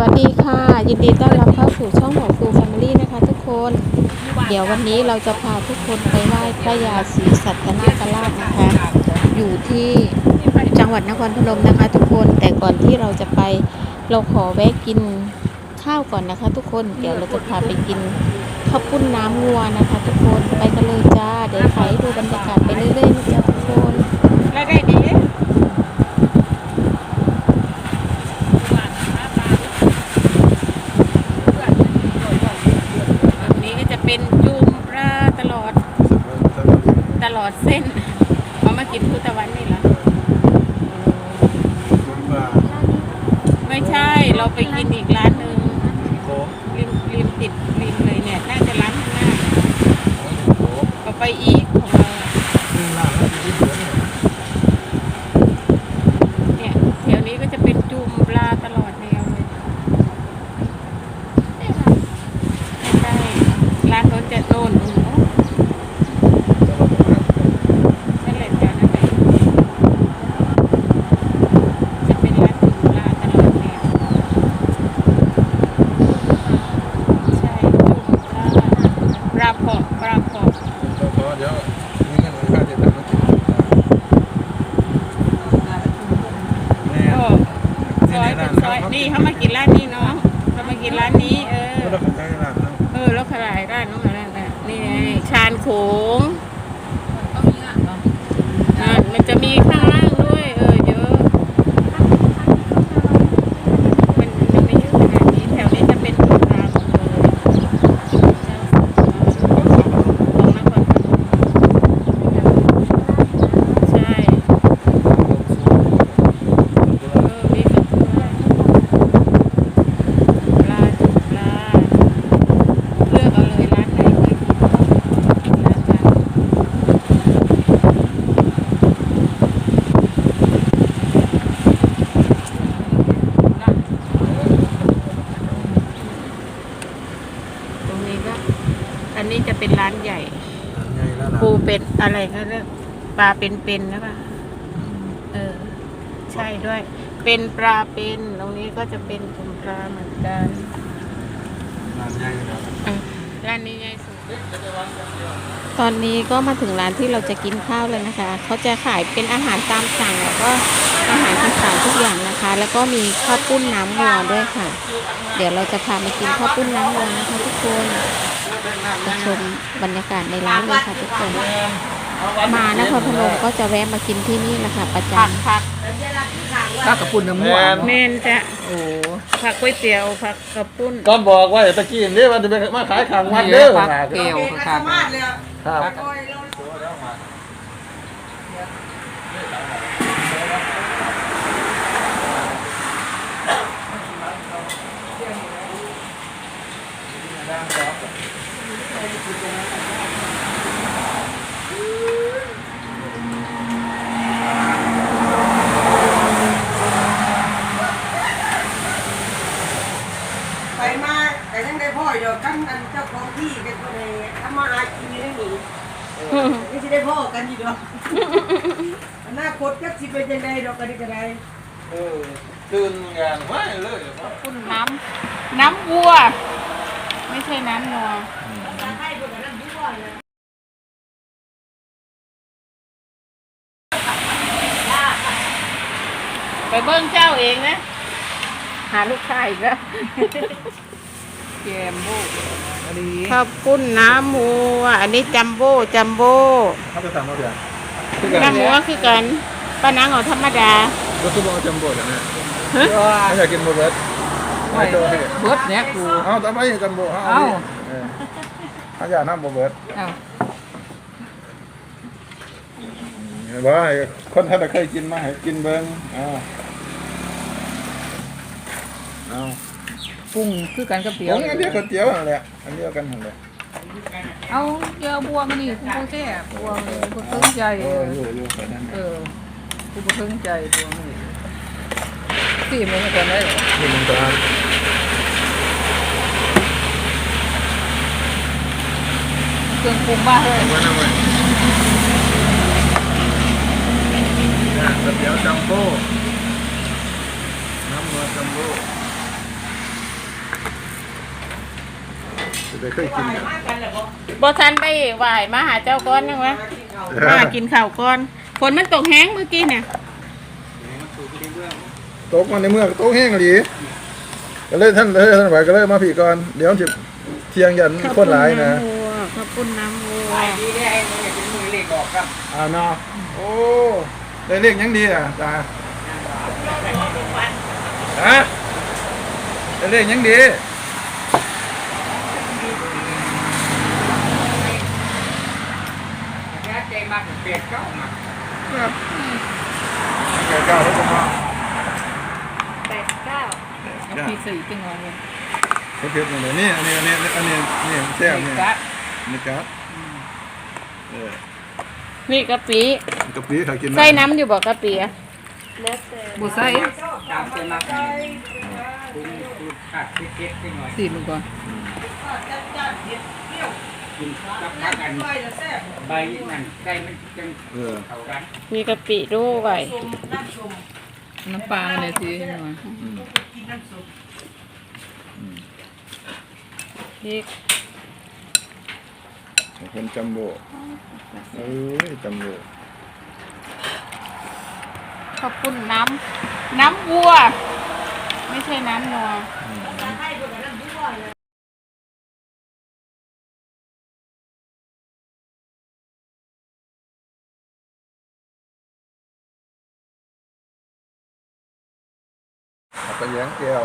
วัสดีค่ะ ยินดีต้อนรับเข้าสู่ช่องของฟูแฟมิลี่นะคะทุกคน เดี๋ยววันนี้เราจะพาทุกคนไปไหว้พระยาศรีสัตนาคราชนะคะ อยู่ที่จังหวัดนครพนมนะคะ ทุกคนแต่ก่อนที่เราจะไปเราขอแวะกินข้าวก่อนนะคะ ทุกคนเดี๋ยวเราจะพาไปกินข้าวปุ้นน้ำงัวนะคะ ทุกคนไปกันเลยจ้าเดี๋ยวถ่ายดูบรรยากาศไปเรื่อยๆนะจ๊ะทุกคน แล้วได้ดีแบบนี้ก็จะเป็นจุ่มปลาตลอดตลอดเส้นเอามากินพุทธวันนี่เหรอ ไม่ใช่ เราไปกินอีกร้านหนึ่งริมริมติดริมเลยเนี่ย น่าจะร้านข้างหน้าเราไปอีกของเราอะเนี่ยแถวนี้ก็จะเป็นจุ่มปลาตลอดแนวเลยไม่ใช่ร้านโน้นจะโน่นหนูนั่นแหละจ้ะนั่นแหละจะเป็นร้านจุ่มปลาตลอดแนวใช่จุ่มปลาปลาปอกปลาปอก ก็ซอยเป็ นซอยนี่เขามากินร้านนี้เนาะเขามากินร้านนี้ เออเออแล้วขลายร้านน้องอะไรนะนี่ไงชานโขงอ่ามันจะมีข้างล่างด้วย เออเยอะมันมันไม่เยอะขนาดนี้แถวนี้จะเป็นปลาหมดเลยเจ้าของนครพนมใช่ เออมีกับปลาจุปลาเลือกเอาเลยร้านไหนเคยกินร้านนั้นตรงนี้ก็ อันนี้จะเป็นร้านใหญ่ ปูเป็น อะไรเขาเรียกปลาเป็นๆนะป่ะเออ ใช่ด้วย เป็นปลาเป็นตรงนี้ก็จะเป็นกลุ่มปลาเหมือนกันอะร้านนี้ใหญ่สุดตอนนี้ก็มาถึงร้านที่เราจะกินข้าวแล้วนะคะ เขาจะขายเป็นอาหารตามสั่งแล้วก็อาหารอีสานทุกอย่างนะคะ แล้วก็มีข้าวปุ้นน้ำงัวด้วยค่ะ เดี๋ยวเราจะพามากินข้าวปุ้นน้ำงัวนะคะทุกคน ไปชมบรรยากาศในร้านเลยค่ะทุกคน มานครพนมก็จะแวะมากินที่นี่แหละค่ะประจผักผักข้าวกับปุ่นน้ำม่วงเมนจะโอ้ผักก๋วยเตี๋ยวผักกระปุ้นก็บอกว่าตะกี้นี่มันจะเป็นมาขายขังวัดนี่เด้อพักเกลียวครับครับ ไปมาแต่ยังได้พ่ออยู่กันอันเจ้าของที่เป็นคนเองทำมาหากินอยู่ได้หนีนี่สิได้พ่อกันอยู่ดอกอนาคตก็สิเป็นยังไงดอกกันนี่ก็ได้เออตื่นงานไว้เลยปุ้นน้ำน้ำวัว ไม่ใช่น้ำนัวไปเบิ้งเจ้าเองนะ หาลูกชายอีกแล้วแกมโบ้อันนี้ข้าวปุ้นน้ำหมูอะอันนี้จัมโบ้จัมโบ้เขาจะสั่งมาเดี๋ยวน้ำหมูก็คือกันป้านังเอาธรรมดาก็คือบอกจำบทนะก็เขาอยากกินโมเบิร์ ตไม่โดนเบิดเนี่ยกูเอาทำไมจำบทเขาเอาเขาอยากนั่งโมเบิร์ตเอ้าเห็นว่าคนท่านเคยกินมาให้กินเบิ้งอ้าวเอาปรุงคือกันกับเตี๋ยผวมอันเดียวกับเตี๋ยวนั่นแหละอันเดียวกันนั่นแหละเอาเยอะบัวมันนี่กูบ่แซ่บบัวมันกูตึงใจเอออยู่อยู่ไปนั่นเออกูบ่ตึงใจบัวมันนี่สี่มันก็ได้เหรอนี่มันตัว เค รื่องปรุงบ้าเลยไว้นะเว้ยเนี่ยก๋วยเตี๋ยวจัมโบ้น้ำมันจัมโบ้จะได้เคยกินกันมากันแล้วบ่บ่ทันได้ไหวมาหาเจ้าก้อนยังวะมากินข้าวมากินข้าวก่อนฝนมันตกแห้งเมื่อกี้เนี่ยตกมาในเมืองตกแห้งอีหลีก็เลยท่านเลยท่านไหวก็เลยมาผีก่อน เดี๋ยวมันสิเที่ยงยันคนหลายนะข้าว ปุ้นน้ำวัวดีได้ไอ้นี่เป็นมือเลขออกครับอ่าเนาะโอ้ได้เลขยังดีอะตาฮะได้เลขยังดีแค่ใจมากเปลี่ยนเก้ามาแก่เก้าแล้วก็มาแปดเก้าเอาพี่สี่จังหวะเนี่ยเผ็ดๆเลยนี่อันนี้อันนี้อันนี้นี่แซ่บนี่ครับ นี่ครับเออนี่กะปิกะปิถ้ากินใส่น้ำอยู่บอกกะปิอะบุใส่ตามใจมากคุณคุณขาดเก็ดๆหน่อยสี่มันก่อนกินกับพักกันใบนั่นใกล้มันจังเออเข้ากันมีกะปิด้วยน้ำปลาเนี่ยสิจังหวะอืมพริก คนจัมโบ้เอ้ยจัมโบ้ข้าวปุ้นน้ำน้ำวัว ไม่ใช่น้ำนัวเอาไปแย้งแก้ว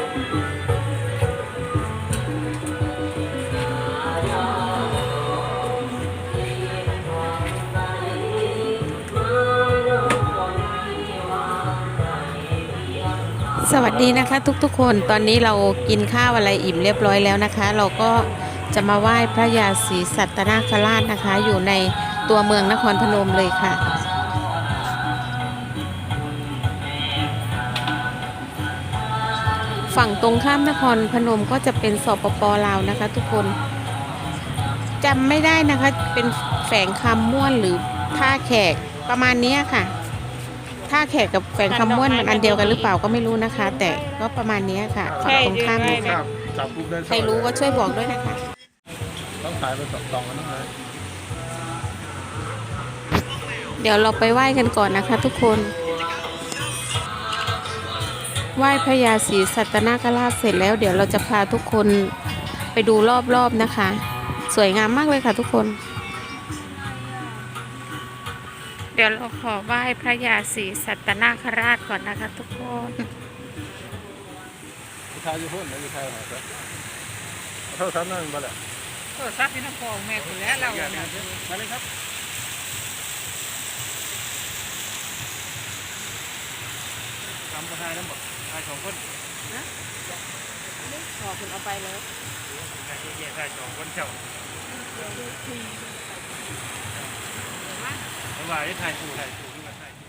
สวัสดีนะคะทุกๆ คนตอนนี้เรากินข้าวอะไรอิ่มเรียบร้อยแล้วนะคะ เราก็จะมาไหว้พระยาศรีสัตนาคราชนะคะ อยู่ในตัวเมืองนครพนมเลยค่ะ ฝั่งตรงข้ามนครพนมก็จะเป็นสปปลาวนะคะ ทุกคนจำไม่ได้นะคะเป็นแฝงคำม่วนหรือท่าแขกประมาณนี้ค่ะ ท่าแขกกับแฝงคำม่วนมันอันเดียวกันหรือเปล่าก็ไม่รู้นะคะ แต่ก็ประมาณเนี้ยค่ะฝั่งตรงข้ามใช่เลยใช่ค่ะจับปุ๊บได้ใครรู้ก็ช่วยบอกด้วยนะคะ ต้องถ่ายไปสองสองอันนั้นเลยเดี๋ยวเราไปไหว้กันก่อนนะคะทุกคน ไหว้พระยาศรีสัตนาคราชเสร็จแล้ว เดี๋ยวเราจะพาทุกคนไปดูรอบๆนะคะ สวยงามมากเลยค่ะทุกคน ดี๋ยวเราขอไหว้พระยาศรีสัตนาคราชก่อนนะคะทุกคนถ่ายอยู่พุ่นแล้วอยู่ถ่ายหาซะเท่าทันนั่นบ่แหละำโทรศัพท์ที่น้ำพองแม่คุณแล้วเราเนี่ยมาเลยครับทำประทายทั้งหมดถ่ายสองคนขอคุณเอาไปแล้วถ่ายสองคนเจ้าระห ว่าถ่ายถูถ่ายถูที่มาถ่ายถู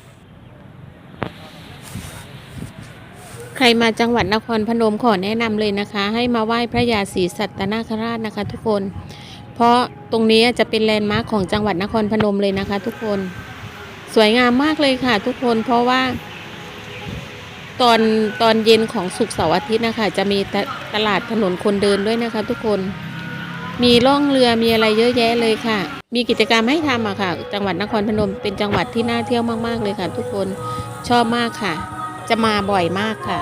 ใครมาจังหวัดนครพนมขอแนะนำเลยนะคะ ให้มาไหว้พระยาศรีสัตนาคราชนะคะ ทุกคน เพราะตรงนี้จะเป็นแลนด์มาร์คของจังหวัดนครพนมเลยนะคะ ทุกคนสวยงามมากเลยค่ะ ทุกคนเพราะว่า ตอนตอนเย็นของศุกร์เสาร์อาทิตย์นะคะ จะมีตตลาดถนนคนเดินด้วยนะคะ ทุกคนมีล่องเรือมีอะไรเยอะแยะเลยค่ะ มีกิจกรรมให้ทำอะค่ะ จังหวัดนครพนมเป็นจังหวัดที่น่าเที่ยวมาก ๆ เลยค่ะ ทุกคนชอบมากค่ะ จะมาบ่อยมากค่ะ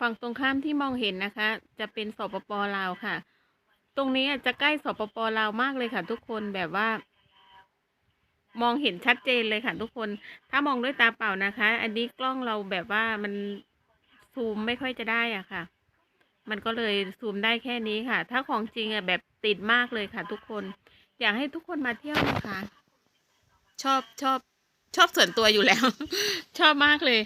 ฝั่งตรงข้ามที่มองเห็นนะคะ จะเป็นสปปลาวค่ะ ตรงนี้จะใกล้สปปลาวมากเลยค่ะ ทุกคนแบบว่า มองเห็นชัดเจนเลยค่ะ ทุกคน ถ้ามองด้วยตาเปล่านะคะ อันนี้กล้องเราแบบว่ามันซูมไม่ค่อยจะได้อะค่ะ มันก็เลยซูมได้แค่นี้ค่ะ ถ้าของจริงอะแบบติดมากเลยค่ะ ทุกคน อยากให้ทุกคนมาเที่ยวนะคะ ชอบชอบชอบส่วนตัวอยู่แล้ว ชอบมากเลย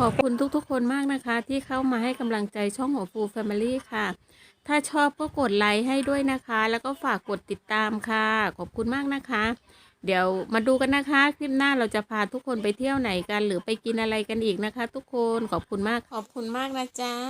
ขอบคุณทุกๆ คนมากนะคะ ที่เข้ามาให้กำลังใจช่องของฟูแฟมิลี่ค่ะ ถ้าชอบก็กดไลค์ให้ด้วยนะคะ แล้วก็ฝากกดติดตามค่ะ ขอบคุณมากนะคะ เดี๋ยวมาดูกันนะคะ คลิปหน้าเราจะพาทุกคนไปเที่ยวไหนกัน หรือไปกินอะไรกันอีกนะคะ ทุกคนขอบคุณมากขอบคุณมากนะจ๊ะ